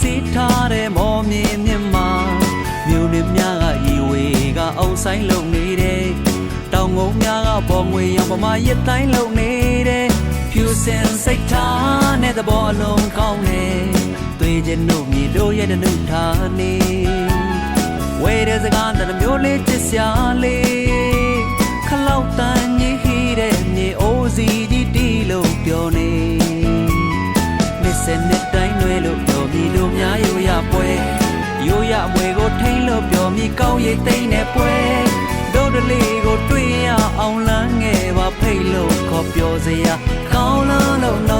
စေးထားတဲ့မော်မြင်မြင်မှာမြို့နဲ့မြကဤဝေကအောင်ဆိုင်လုံနေတယ်တောင်ငုံများကပေါ်ငွေရောင်ပမာရတိုင်းလုံနေတယ်ဖြူစင်စိတ်ထားနဲ့သဘောအလုံးကောင်းနေသွေးခြင်းတို့မြေတို့ရဲ့နှုတ်ထားနေဝဲတဲ့စကားတဲ့မျိုးလေးချစ်စရာလေးခလောက်တန်ကြီးဟိတဲ့မြေအိုးစီကြီးတီးလို့ပြောနေ Listen တဲ့ ရိုးရမွေကိုထိမ့်လို့ပြောပြီးကောင်းရိတ်သိမ့်နဲ့ပွဲတို့တလေးကိုတွေ့ရအောင်လန်းငယ်ပါဖိတ်လို့ခေါ်ပြောစရာကောင်းလားလို့နော်